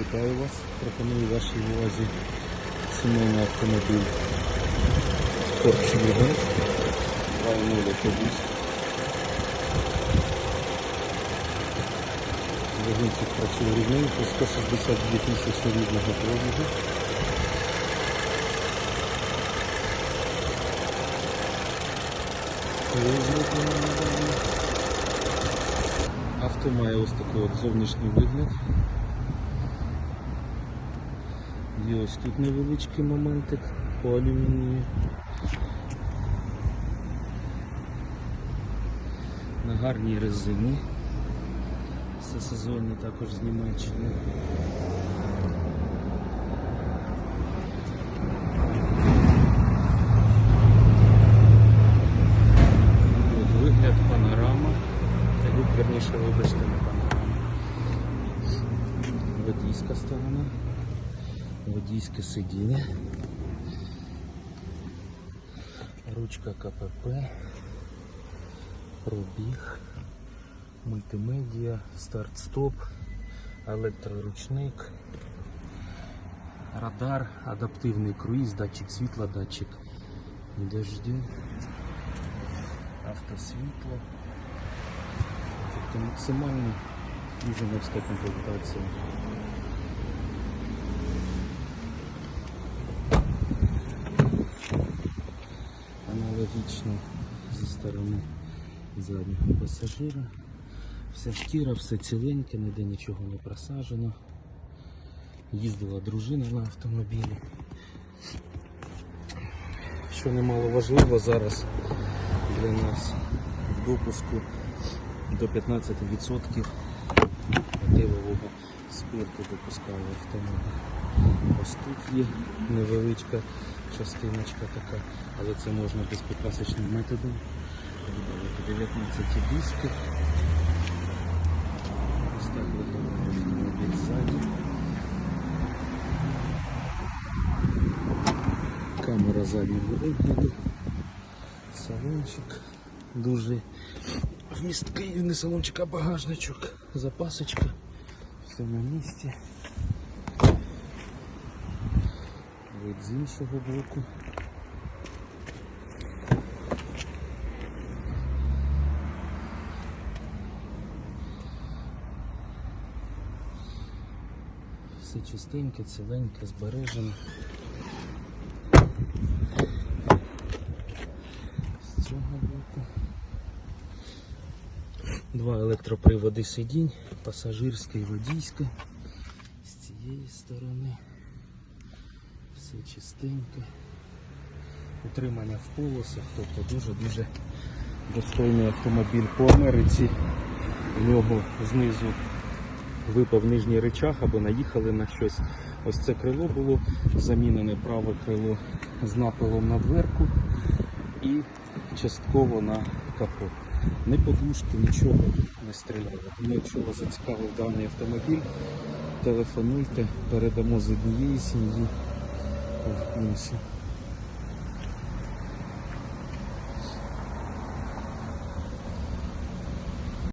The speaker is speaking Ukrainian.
Вітаю вас. Пропоную вашій увазі сімейний автомобіль Ford Schwingen 2.0 автобус. Вагончик працює рівненько, 162 тисячі рідного пробігу. Коли зроблено недавно. Авто має ось такий от зовнішній вигляд. Є ось тут невеличкий моментик по алюмінію. На гарній резині. Все сезонні також з Німеччини. От вигляд панорама. Люк, верніше, вибачте, не панорама. Водійська сторона. Водійське сидіння. Ручка КПП. Пробіг. Мультимедіа, старт-стоп, електроручник, радар, адаптивний круїз, датчик світла, датчик дождю, автосвітло. Тобто максимально дуже низька комплектація. Аналогічно зі сторони заднього пасажира. Вся шкіра, все ціленьке, ніде нічого не просаджено. Їздила дружина на автомобілі. Що немало важливо зараз для нас в допуску до 15% етилового спирту допускає автомобіль. Ось тут є невеличка частиночка така, але це можна безпокрасочним методом. Видалити 19 дисків. Ось так виглядає автомобіль ззаді. Камера заднього вигляду. Салончик дуже вмісткий, не салончик, а багажничок. Запасочка. Все на місці. Вид з іншого боку. Все чистеньке, ціленьке, збережене. З цього боку. Два електроприводи сидінь, пасажирське і водійське. З цієї сторони. Все чистеньке. Утримання в полосах, тобто дуже-дуже достойний автомобіль по Америці. В нього знизу випав нижній речах або наїхали на щось. Ось це крило було замінене праве крило з напилом на дверку і частково на капот. Ні подушки, нічого не стріляло. Тому якщо вас зацікавив даний автомобіль, телефонуйте, передамо з однієї сім'ї в іншу.